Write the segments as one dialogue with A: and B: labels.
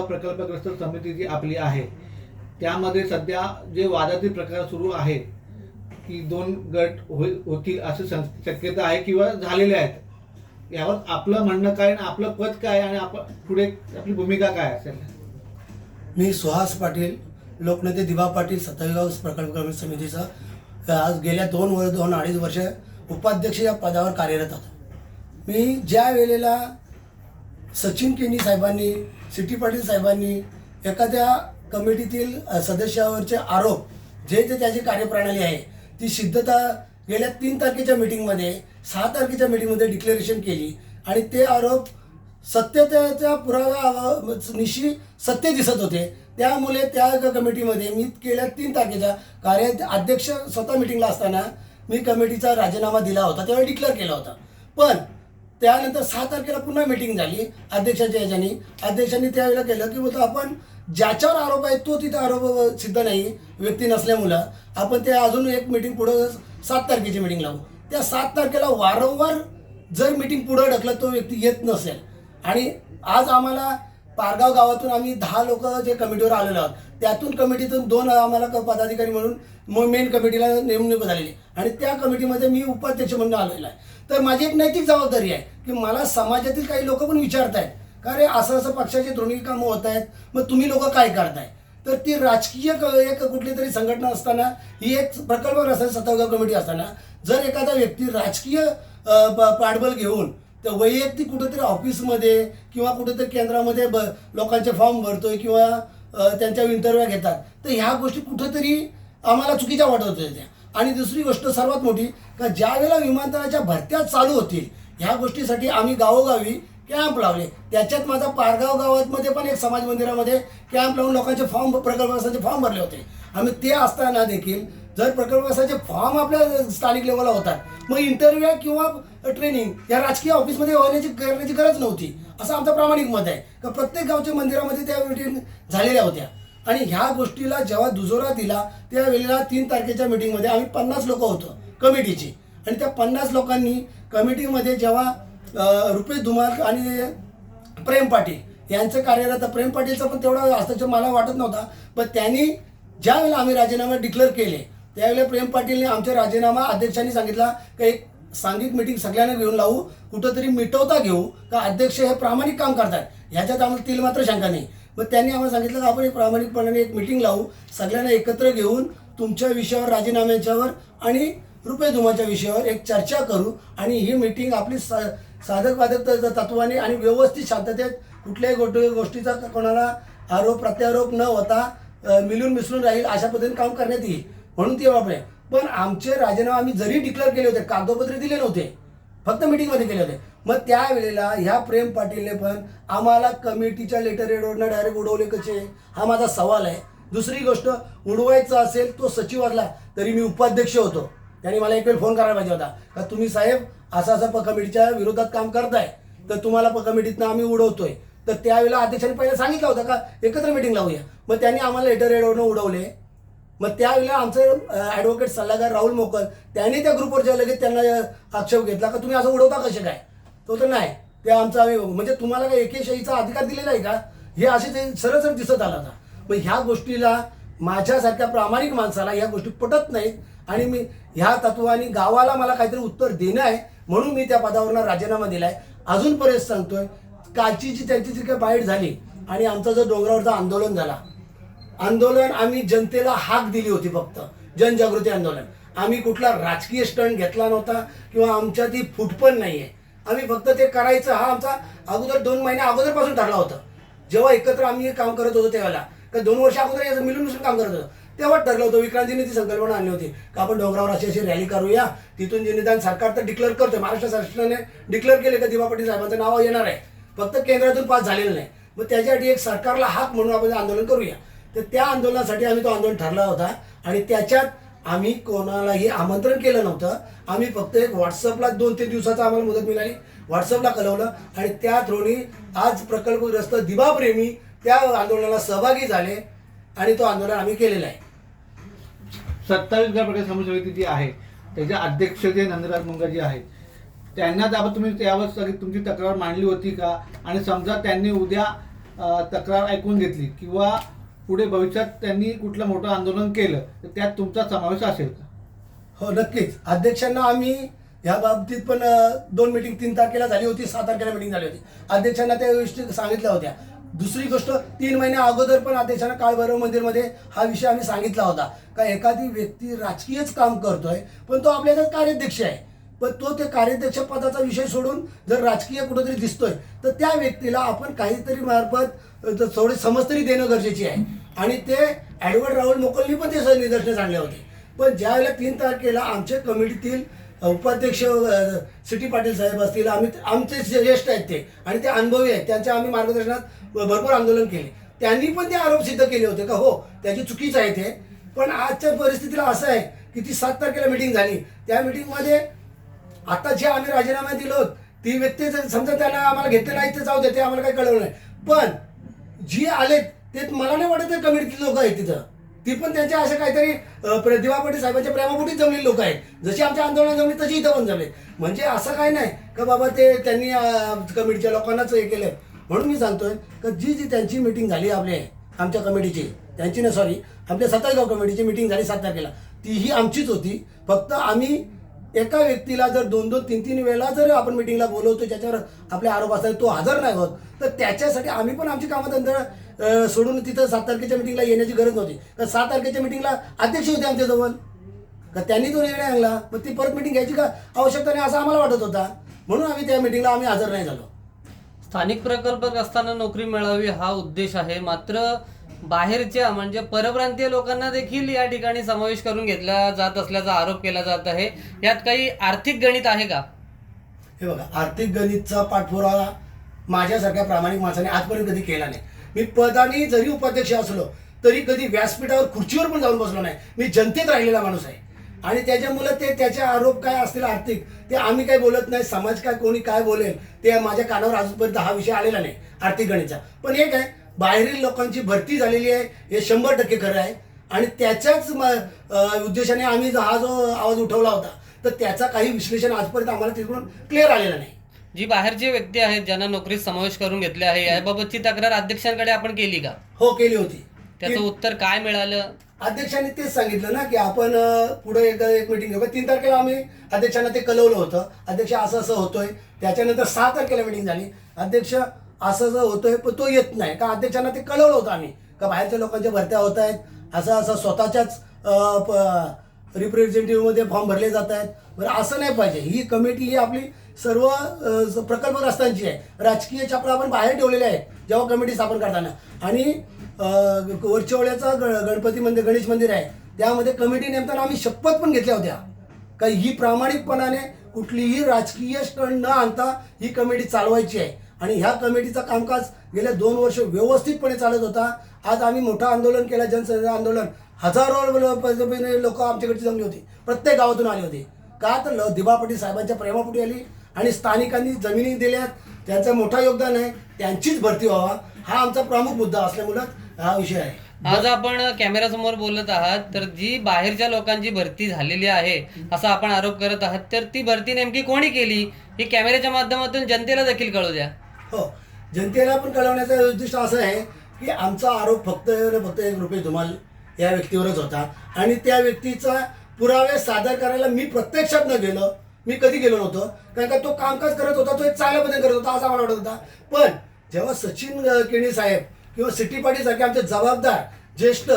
A: प्रकल्पग्रस्त समिती जी आपली आहे त्यामध्ये सध्या जे वादाचे प्रकार सुरू आहेत की दोन गट होई होतील अशी शक्यता आहे किंवा झालेले आहेत. यावर आपलं म्हणणं काय आणि आपलं पद काय आणि आपण पुढे आपली भूमिका काय असेल?
B: मी सुहास पाटील लोकनेते दिवा पाटील सत्तावीगाव प्रकल्प समितीचा आज गेल्या दोन वर दोन अडीच वर्ष उपाध्यक्ष या पदावर कार्यरत होतो. मी ज्या वेळेला सचिन केनी साहेबांनी सिटी पाटील साहेबांनी एखाद्या कमिटीतील सदस्यावरचे आरोप जे जे त्याची कार्यप्रणाली आहे ती सिद्धता गेल्या तीन तारखेच्या मिटिंगमध्ये सहा तारखेच्या मिटिंगमध्ये डिक्लेरेशन केली आणि ते आरोप सत्यतेच्या पुराव्या निशी सत्य दिसत होते. त्यामुळे त्या कमिटीमध्ये मी गेल्या तीन तारखेच्या कार्य अध्यक्ष स्वतः मिटिंगला असताना मी कमिटीचा राजीनामा दिला होता त्यावेळी डिक्लेअर केला होता. पण त्यानंतर सहा तारखेला पुन्हा मिटिंग झाली अध्यक्षाच्या याच्यानी अध्यक्षांनी त्यावेळेला केलं की बोलतो आपण ज्याच्यावर आरोप आहे तो तिथं आरोप सिद्ध नाही व्यक्ती नसल्यामुळं. आपण ते अजून एक मिटिंग पुढं सात तारखेची मिटिंग लावू. त्या सात तारखेला वारंवार जर मिटिंग पुढं ढकलत तो व्यक्ती येत नसेल आणि आज आम्हाला पारगाव गावातून आम्ही दहा लोक जे कमिटीवर आलेलो आहोत त्यातून कमिटीतून दोन आम्हाला पदाधिकारी म्हणून मेन कमिटीला नेमणूक झालेली आणि त्या कमिटीमध्ये मी उपाध्यक्ष म्हणून आलेलो आहे. तर माझी एक नैतिक जबाबदारी आहे की मला समाजातील काही लोक पण विचारत आहेत का रे असं असं पक्षाची दोन्ही कामं होत आहेत मग तुम्ही लोक काय करताय तर ती राजकीय क- एक कुठली तरी संघटना असताना ही एक प्रकल्प असताना सत्तागाव कमिटी असताना जर एखादा व्यक्ती राजकीय पाठबळ घेऊन तर वैयक्तिक कुठेतरी ऑफिसमध्ये किंवा कुठेतरी केंद्रामध्ये ब लोकांचे फॉर्म भरतोय किंवा त्यांच्या इंटरव्ह्यू घेतात. तर ह्या गोष्टी कुठेतरी आम्हाला चुकीच्या वाटत होत्या आणि दुसरी गोष्ट सर्वात मोठी का ज्या वेळेला विमानतळाच्या भरत्या चालू होतील ह्या गोष्टीसाठी आम्ही गावोगावी कॅम्प लावले. त्याच्यात माझा पारगाव गावामध्ये पण एक समाज मंदिरामध्ये कॅम्प लावून लोकांचे फॉर्म प्रकल्पाचे फॉर्म भरले होते. आम्ही ते असताना देखील जर प्रकल्पाचे फॉर्म आपल्या स्थानिक लेवलला होतात. मग इंटरव्ह्यू किंवा ट्रेनिंग या राजकीय ऑफिसमध्ये होण्याची करण्याची गरज नव्हती. असं आमचं प्रामाणिक मत आहे. का प्रत्येक गावच्या मंदिरामध्ये त्या मिटिंग झालेल्या होत्या. आणि ह्या गोष्टीला जेव्हा दुजोरा दिला त्यावेळेला तीन तारखेच्या मिटिंगमध्ये आम्ही पन्नास लोक होतो कमिटीची. आणि त्या पन्नास लोकांनी कमिटीमध्ये जेव्हा रुपेश धुमार आणि प्रेम पाटील यांचं कार्यरत प्रेम पाटीलचा पण तेवढा हस्तक्षेप मला वाटत नव्हता. पण त्यांनी ज्या वेळेला आम्ही राजीनामे डिक्लेअर केले त्यावेळेला प्रेम पाटीलने आमच्या राजीनामा अध्यक्षांनी सांगितला की एक सांघिक मिटिंग सगळ्यांना घेऊन लावू कुठंतरी मिटवता घेऊ का अध्यक्ष हे प्रामाणिक काम करतात? ह्याच्यात आम्हाला तिल मात्र शंका नाही. मग त्यांनी आम्हाला सांगितलं की आपण एक प्रामाणिकपणाने एक मिटिंग लावू सगळ्यांना एकत्र घेऊन तुमच्या विषयावर राजीनाम्याच्यावर आणि रुपये धुमाच्या विषयावर एक चर्चा करू आणि ही मिटिंग आपली सा साधक बाधक तत्वाने आणि व्यवस्थित शांततेत कुठल्याही गोट गोष्टीचा कोणाला आरोप प्रत्यारोप न होता मिलून मिळून मिसळून राहील अशा पद्धतीने काम करण्यात येईल. म्हणून ते वापरे पण आमचे राजीनामा आम्ही जरी डिक्लेअर केले होते कागदोपत्री दिले नव्हते. फक्त मिटिंगमध्ये केले होते. मग त्यावेळेला ह्या प्रेम पाटीलने पण आम्हाला कमिटीच्या लेटर हेडवरनं डायरेक्ट उडवले कसे? हा माझा सवाल आहे. दुसरी गोष्ट उडवायचं असेल तो सचिव असला तरी मी उपाध्यक्ष होतो. त्यांनी मला एक वेळ फोन करायला पाहिजे होता. का तुम्ही साहेब असं असं प कमिटीच्या विरोधात काम करताय. तर तुम्हाला प कमिटीतनं आम्ही उडवतोय. तर त्यावेळेला अध्यक्षांनी पहिले सांगितलं होतं का एकत्र मिटिंग लावूया. मग त्यांनी आम्हाला लेटर हेडवरनं उडवले. मग त्यावेळेला आमचे ॲडव्होकेट सल्लागार राहुल मोकल त्यांनी त्या ग्रुपवरच्या लगेच त्यांना आक्षेप घेतला का तुम्ही असं उडवता कसे काय? तो तर नाही. ते आमचा आम्ही म्हणजे तुम्हाला काय एकेशाहीचा अधिकार दिलेला आहे का? हे असे ते सरळ सरळ दिसत आला होता मग ह्या गोष्टीला माझ्यासारख्या प्रामाणिक माणसाला ह्या गोष्टी पटत नाहीत. आणि मी ह्या तत्वाने गावाला मला काहीतरी उत्तर देणं आहे म्हणून मी त्या पदावरनं राजीनामा दिलाय. अजूनपर्यंत सांगतोय कालची जी त्यांची जी काही बाईट झाली आणि आमचा जो डोंगरावरचा आंदोलन झाला आंदोलन आम्ही जनतेला हाक दिली होती फक्त. जनजागृती आंदोलन. आम्ही कुठला राजकीय स्टंट घेतला नव्हता किंवा आमच्या ती फूट पण नाहीये. आम्ही फक्त ते करायचं हा आमचा अगोदर दोन महिन्या अगोदरपासून ठरला होता. जेव्हा एकत्र आम्ही काम करत होतो त्यावेळेला का दोन वर्ष अगोदर याचं मिळून मिसळून काम करत होतो तेव्हा ठरलं होतं विक्रांतीने ती संकल्पना आणली होती का आपण डोंगरावर अशी अशी रॅली करूया तिथून जे निदान सरकार तर डिक्लेअर करतोय महाराष्ट्र शासनाने डिक्लेअर केले का दिवा पाटील साहेबांचं नाव येणार आहे. फक्त केंद्रातून पास झालेलं नाही. मग त्याच्यासाठी एक सरकारला हाक म्हणून आपण आंदोलन करूया. तर त्या आंदोलनासाठी आम्ही तो आंदोलन ठरला होता. आणि त्याच्यात आम्ही कोणालाही आमंत्रण केलं नव्हतं. आम्ही फक्त एक व्हॉट्सअपला दोन तीन दिवसाचा आम्हाला मुदत मिळाली. व्हॉट्सअपला कळवलं आणि त्या थ्रोनी आज प्रकल्पग्रस्त दिवाप्रेमी त्या आंदोलनाला सहभागी झाले आणि तो आंदोलन आम्ही केलेलं आहे.
A: सत्तावीस प्रकार समूह समिती जी आहे त्याच्या अध्यक्ष जे नंदराज मुंगाजी आहेत त्यांना त्यावर तुम्ही त्यावर सगळी तुमची तक्रार मांडली होती का? आणि समजा त्यांनी उद्या तक्रार ऐकून घेतली किंवा पुढे भविष्यात त्यांनी कुठलं मोठं आंदोलन केलं तर त्यात तुमचा समावेश असेल का?
B: हो नक्कीच. अध्यक्षांना आम्ही ह्या बाबतीत पण दोन मिटिंग तीन तारखेला झाली होती सात तारखेला मिटिंग झाली होती. अध्यक्षांना त्या गोष्टी सांगितल्या होत्या. दुसरी गोष्ट तीन महिन्या अगोदर पण अध्यक्षांना काळभैरव मंदिरमध्ये हा विषय आम्ही सांगितला होता. का एखादी व्यक्ती राजकीयच काम करतोय पण तो आपल्या कार्याध्यक्ष आहे. पण तो ते कार्याध्यक्ष पदाचा विषय सोडून जर राजकीय कुठेतरी दिसतोय तर त्या व्यक्तीला आपण काहीतरी मार्फत थोडी समज तरी देणं गरजेची आहे. आणि ते ॲडवर्ड राहुल मोकलनी पण ते निदर्शन निदर्शनास आणले होते. पण ज्यावेळेला तीन तारखेला आमच्या कमिटीतील उपाध्यक्ष सिटी पाटील साहेब असतील आम्ही आमचे ज्येष्ठ आहेत ते आणि ते अनुभवी आहेत त्यांच्या आम्ही मार्गदर्शनात भरपूर आंदोलन केले. त्यांनी पण ते आरोप सिद्ध केले होते का हो त्याची चुकीच आहे ते. पण आजच्या परिस्थितीला असं आहे की ती सात तारखेला मिटिंग झाली. त्या मिटिंगमध्ये आता जे आम्ही राजीनामा दिलो ती व्यक्ती जर समजा त्याला आम्हाला घेतले नाही तर जाऊ दे ते आम्हाला काही कळवलं नाही. पण जी आलेत ते मला नाही वाटत ते कमिटीतली लोक आहेत तिथं. ती पण त्यांच्या अशा काहीतरी दिवापटी प्र- साहेबांच्या प्रेमापोटी जमलेली लोक आहेत. जशी आमच्या आंदोलन जमली तशी इथं पण जमले. म्हणजे असं काही नाही का बाबा ते त्यांनी कमिटीच्या लोकांनाच हे केलं. म्हणून मी सांगतोय का जी जी त्यांची मिटिंग झाली आपल्या आमच्या कमिटीची त्यांची ना सॉरी आपल्या सत्तावीसगाव कमिटीची मिटिंग झाली सात तारखेला. तीही आमचीच होती. फक्त आम्ही एका व्यक्तीला जर दोन दोन तीन तीन वेळा जर आपण मिटिंगला बोलवतो ज्याच्यावर आपले आरोप असतात तो हजर नाही होत तर त्याच्यासाठी आम्ही पण आमची कामधंदा सोडून तिथं सात तारखेच्या मिटिंगला येण्याची गरज नव्हती. तर सात तारखेच्या मिटिंगला अध्यक्ष होते आमच्याजवळ. का त्यांनी तो निर्णय आणला. मग ती परत मिटिंग घ्यायची का आवश्यकता नाही असं आम्हाला वाटत होता. म्हणून आम्ही त्या मिटिंगला आम्ही हजर नाही झालो.
C: स्थानिक प्रकल्पक असताना नोकरी मिळावी हा उद्देश आहे. मात्र बाहेरच्या म्हणजे परप्रांतीय लोकांना देखील या ठिकाणी समावेश करून घेतला जात असल्याचा आरोप केला जात आहे. यात काही आर्थिक गणित आहे का?
B: हे बघा आर्थिक गणितचा पाठपुरावा माझ्यासारख्या प्रामाणिक माणसाने आजपर्यंत कधी केला नाही. मी पदाने जरी उपाध्यक्ष असलो तरी कधी व्यासपीठावर खुर्चीवर पण जाऊन बसलो नाही. मी जनतेत राहिलेला माणूस आहे. आणि त्याच्यामुळं ते त्याचे आरोप काय असतील आर्थिक ते आम्ही काय बोलत नाही समाज काय कोणी काय बोलेल ते माझ्या कानावर अजूनपर्यंत हा विषय आलेला नाही आर्थिक गणितचा. पण एक आहे बाहेरील लोकांची भरती झालेली आहे हे शंभर टक्के खरं आहे. आणि त्याच्याच उद्देशाने आम्ही जो- हा जो आवाज उठवला होता तर त्याचा काही विश्लेषण आजपर्यंत आम्हाला तिकडून क्लिअर आलेलं नाही.
C: जी बाहेरचे व्यक्ती आहेत ज्यांना नोकरीत समावेश करून घेतले आहे याबाबतची तक्रार अध्यक्षांकडे आपण केली का?
B: हो केली होती.
C: त्याचं उत्तर काय मिळालं?
B: अध्यक्षांनी तेच सांगितलं ना की आपण पुढे एक एक मिटिंग घेऊ. तीन तारखेला आम्ही अध्यक्षांना ते कळवलं होतं. अध्यक्ष असं असं होतोय. त्याच्यानंतर सहा तारखेला मिटिंग झाली. अध्यक्ष असं जर होतोय पण तो येत नाही. का अध्यक्षांना ते कळवलं होतं आम्ही. का बाहेरच्या लोकांच्या भरत्या होत आहेत. असं असं स्वतःच्याच रिप्रेझेंटेटिव्हमध्ये फॉर्म भरले जात आहेत. बरं असं नाही पाहिजे. ही कमिटी ही आपली सर्व प्रकल्पग्रस्तांची आहे. राजकीय चक्र आपण बाहेर ठेवलेले आहे जेव्हा कमिटी स्थापन करताना. आणि अं, वरचेवळ्याचं ग गणपती मंदिर गणेश मंदिर आहे. त्यामध्ये कमिटी नेमताना आम्ही शपथ पण घेतल्या होत्या. का ही प्रामाणिकपणाने कुठलीही राजकीय स्टंट न आणता ही कमिटी चालवायची आहे. आणि ह्या कमिटीचा कामकाज गेल्या दोन वर्ष व्यवस्थितपणे चालत होता. आज आम्ही मोठं आंदोलन केलं जनसंघ आंदोलन. हजारो लोक आमच्याकडची जमली होती. प्रत्येक गावातून आले होते. का तर ल- दिबा पाटील साहेबांच्या प्रेमापोटी आली आणि स्थानिकांनी जमिनी दिल्यात. त्यांचं मोठं योगदान आहे. त्यांचीच भरती व्हावा. हा आमचा प्रमुख मुद्दा असल्यामुळं हा विषय आहे.
C: आज आपण कॅमेऱ्यासमोर बोलत आहात तर जी बाहेरच्या लोकांची भरती झालेली आहे असा आपण आरोप करत आहात तर ती भरती नेमकी कोणी केली? ही कॅमेऱ्याच्या माध्यमातून जनतेला देखील कळू द्या.
B: हो. जनतेला पण कळवण्याचं उद्दिष्ट असं आहे की आमचा आरोप फक्त फक्त एक रुपये धुमाल या व्यक्तीवरच होता. आणि त्या व्यक्तीचा पुरावे सादर करायला मी प्रत्यक्षात न गेलो मी कधी गेलो नव्हतो. कारण का तो कामकाज करत होता तो एक चांगल्या पद्धतीने करत होता असं मला वाटत होता. पण जेव्हा सचिन केणी साहेब किंवा सिटी पाटील सारखे आमचे जबाबदार ज्येष्ठ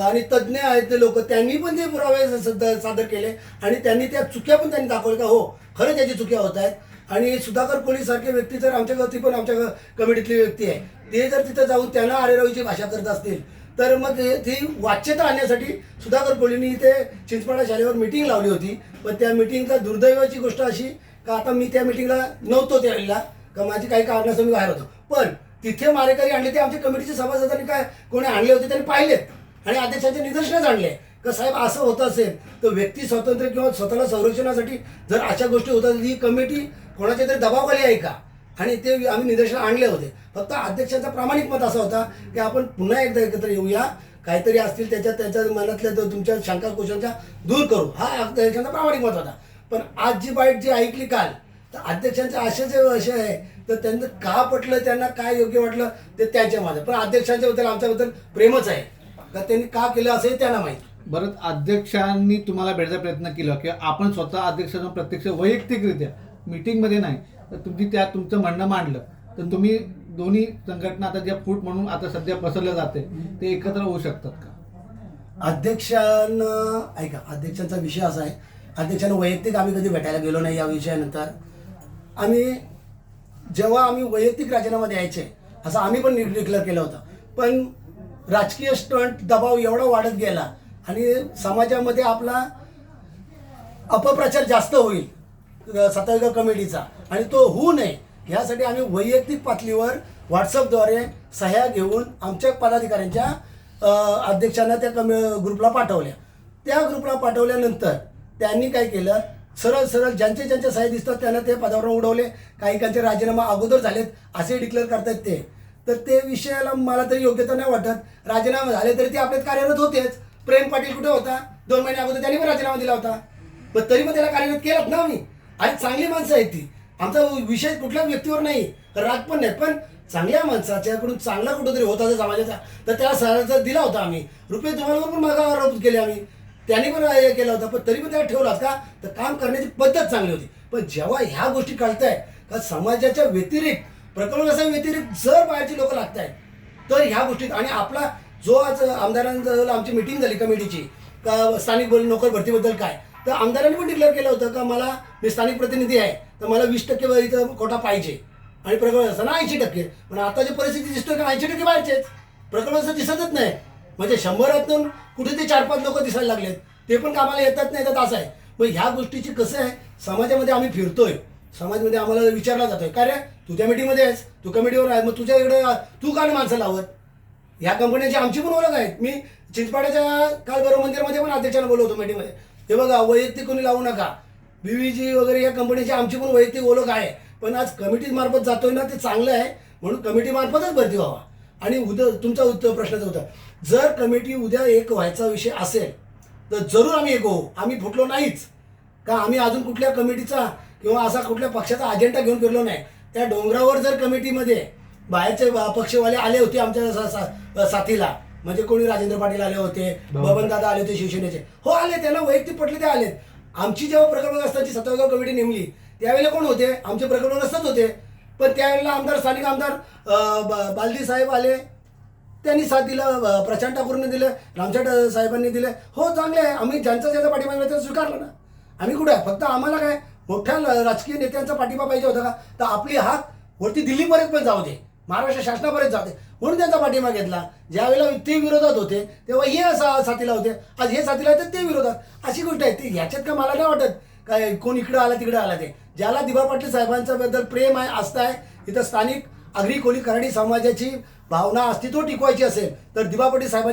B: आणि तज्ज्ञ आहेत ते लोक त्यांनी पण ते पुरावे सादर केले. आणि त्यांनी त्या चुक्या पण त्यांनी दाखवल्या का हो खरं त्याची चुक्या होत आहेत. आणि सुधाकर कोळी सारखे व्यक्ती जर आमच्या गावची पण आमच्या कमिटीतली व्यक्ती आहे. ते जर तिथं जाऊन त्यांना आरेरावीची भाषा करत असतील तर मग ते- ती वाच्यता आणण्यासाठी सुधाकर कोळींनी इथे चिंचपाडा शाळेवर मिटिंग लावली होती. पण त्या मिटिंगचा दुर्दैवाची गोष्ट अशी का आता मी त्या मिटिंगला नव्हतो त्यावेळेला का माझी काही कारणास्तव मी बाहेर होतो. पण तिथे मारेकरी आणले ते आमच्या कमिटीचे सभासदांनी काय कोणी आणले होते त्यांनी पाहिलेत. आणि अध्यक्षांच्या निदर्शनच आणले. का साहेब असं होत असेल तर व्यक्ती स्वातंत्र्य किंवा स्वतःला संरक्षणासाठी जर अशा गोष्टी होतात ही कमिटी कोणाच्या तरी दबावखाली आहे का? आणि ते आम्ही निदर्शन आणले होते. फक्त अध्यक्षांचा प्रामाणिक मत असा होता की आपण पुन्हा एकदा एकत्र येऊया. काहीतरी असतील त्याच्या त्याच्या मनातल्या तुमच्या शंका कुशांच्या दूर करू. हा अध्यक्षांचा प्रामाणिक मत होता. पण आज जी बाईट जी ऐकली काल तर अध्यक्षांचे असे जे असे आहे तर त्यांचं का पटलं त्यांना काय योग्य वाटलं ते त्यांच्या माझं पण अध्यक्षांच्या बद्दल आमच्याबद्दल प्रेमच आहे. का त्यांनी का केलं असं त्यांना माहिती.
A: बरं अध्यक्षांनी तुम्हाला भेटायचा प्रयत्न केला किंवा आपण स्वतः अध्यक्षांना प्रत्यक्ष वैयक्तिकरित्या मीटिंगमध्ये नाही. तर तुम्ही त्या तुमचं म्हणणं मांडलं. तर तुम्ही दोन्ही संघटना आता ज्या फूट म्हणून आता सध्या पसरल्या जाते ते एकत्र होऊ शकतात का?
B: अध्यक्षांना ऐका अध्यक्षांचा विषय असा आहे. अध्यक्षांना वैयक्तिक आम्ही कधी भेटायला गेलो नाही या विषयानंतर. आम्ही जेव्हा आम्ही वैयक्तिक राजीनामा द्यायचे असं आम्ही पण डिक्लेअर केलं होतं. पण राजकीय स्टंट दबाव एवढा वाढत गेला आणि समाजामध्ये आपला अपप्रचार जास्त होईल. सताविका कमिटीचा. आणि तो होऊ नये. यासाठी आम्ही वैयक्तिक पातळीवर व्हॉट्सअपद्वारे सह्या घेऊन आमच्या पदाधिकाऱ्यांच्या अध्यक्षांना त्या कमी ग्रुपला पाठवल्या. त्या ग्रुपला पाठवल्यानंतर त्यांनी काय केलं? सरळ सरळ ज्यांचे ज्यांचे सह्या दिसतात त्यांना ते पदावर उडवले. काही काहींचे राजीनामा अगोदर झालेत असे डिक्लेअर करतात ते. तर ते विषयाला मला तरी योग्यता नाही वाटत. राजीनामा झाले तरी ते आपल्यात कार्यरत होतेच. प्रेम पाटील कुठे होता? दोन महिने अगोदर त्यांनी पण राजीनामा दिला होता. पण तरी पण त्याला कार्यरत केलात ना आम्ही. आणि चांगली माणसं आहेत ती. आमचा विषय कुठल्या व्यक्तीवर नाही. राग पण नाही. पण चांगल्या माणसाच्याकडून चांगला कुठंतरी होता त्या समाजाचा तर त्या सरांचा दिला होता आम्ही. रुपये तुम्हाला पण मागा आरोप केले आम्ही. त्यांनी पण हे केला होता पण तरी पण त्याला ठेवलाच का? तर काम करण्याची पद्धत चांगली होती. पण जेव्हा ह्या गोष्टी कळताय का समाजाच्या व्यतिरिक्त प्रकरणाच्या व्यतिरिक्त जर बाहेरची लोक लागत आहेत तर ह्या गोष्टीत आणि आपला जो आज आमदारांजवळ आमची मिटिंग झाली कमिटीची का स्थानिक बोल नोकर भरतीबद्दल काय तर आमदारांनी पण डिक्लेअर केलं होतं का मला मी स्थानिक प्रतिनिधी आहे तर मला वीस टक्के इथं कोटा पाहिजे. आणि प्रकरण असताना ऐंशी टक्के. पण आता जी परिस्थिती दिसतोय का ऐंशी टक्के बाहेरचेच. प्रकरण असं दिसतच नाही. म्हणजे शंभरातून कुठे ते चार पाच लोक दिसायला लागलेत. ते पण कामाला येतात नाही तर असं आहे. मग ह्या गोष्टीची कसं आहे समाजामध्ये आम्ही फिरतोय. समाजामध्ये आम्हाला विचारला जातोय का रे तू त्या मीटिंगमध्ये आहेस? तू कमिटीवर आहे? मग तुझ्या इकडे तू का माणसं लावत? ह्या कंपन्यांची आमची पण ओळख आहेत मी चिंचपाड्याच्या काल बरोबर मंदिरमध्ये पण अध्यक्षांना बोलवतो मीटिंगमध्ये हे बघा वैयक्तिक कोणी लावू नका. बीवीजी वगैरे या कंपनीची आमची पण वैयक्तिक ओळख आहे. पण आज कमिटी मार्फत जातोय ना ते चांगलं आहे. म्हणून कमिटी मार्फतच भरती व्हावा. आणि उद्या तुमचा उत्तर प्रश्नाचं होता जर कमिटी उद्या एक व्हायचा विषय असेल तर जरूर आम्ही एक होऊ. आम्ही फुटलो नाहीच. का आम्ही अजून कुठल्या कमिटीचा किंवा असा कुठल्या पक्षाचा अजेंडा घेऊन फिरलो नाही. त्या डोंगरावर जर कमिटीमध्ये बाहेरचे पक्षवाले आले होते आमच्या सा- सा- साथीला म्हणजे कोणी राजेंद्र पाटील आले होते बबन दादा आले होते शिवसेनेचे. हो आले त्यांना वैयक्तिक पटले ते आले आमची जेव्हा प्रकल्पग्रस्तांची सततगाव कमिटी नेमली त्यावेळेला कोण होते? आमचे प्रकल्पग्रस्तच होते. पण त्यावेळेला आमदार स्थानिक आमदार बालदी साहेब आले. त्यांनी साथ दिलं प्रशांत ठाकूरने दिलं रामछाट साहेबांनी दिले. हो चांगले आहे. आम्ही ज्यांचा ज्याचा पाठिंबा त्याचा स्वीकारला ना. आम्ही कुठे आहे? फक्त आम्हाला काय? मोठ्या राजकीय नेत्यांचा पाठिंबा पाहिजे होता का? तर आपली हात वरती दिल्लीपर्यंत पण जाऊ दे. महाराष्ट्र शासनापर्यंत जाते. म्हणून त्यांचा पाठिंबा घेतला. ज्यावेळेला ते विरोधात होते तेव्हा हे साथीला होते. आज हे साथीला होते ते विरोधात. अशी गोष्ट आहे. ती ह्याच्यात का मला नाही वाटत? काय कोण इकडं आला तिकडे आला ते. ज्याला दिबा पाटील साहेबांच्या बद्दल प्रेम आहे आस्था आहे इथं स्थानिक आगरी कोली कराडी समाजाची भावना अस्तित्व टिकवायची असेल तर दिवा पाटील साहेबांच्या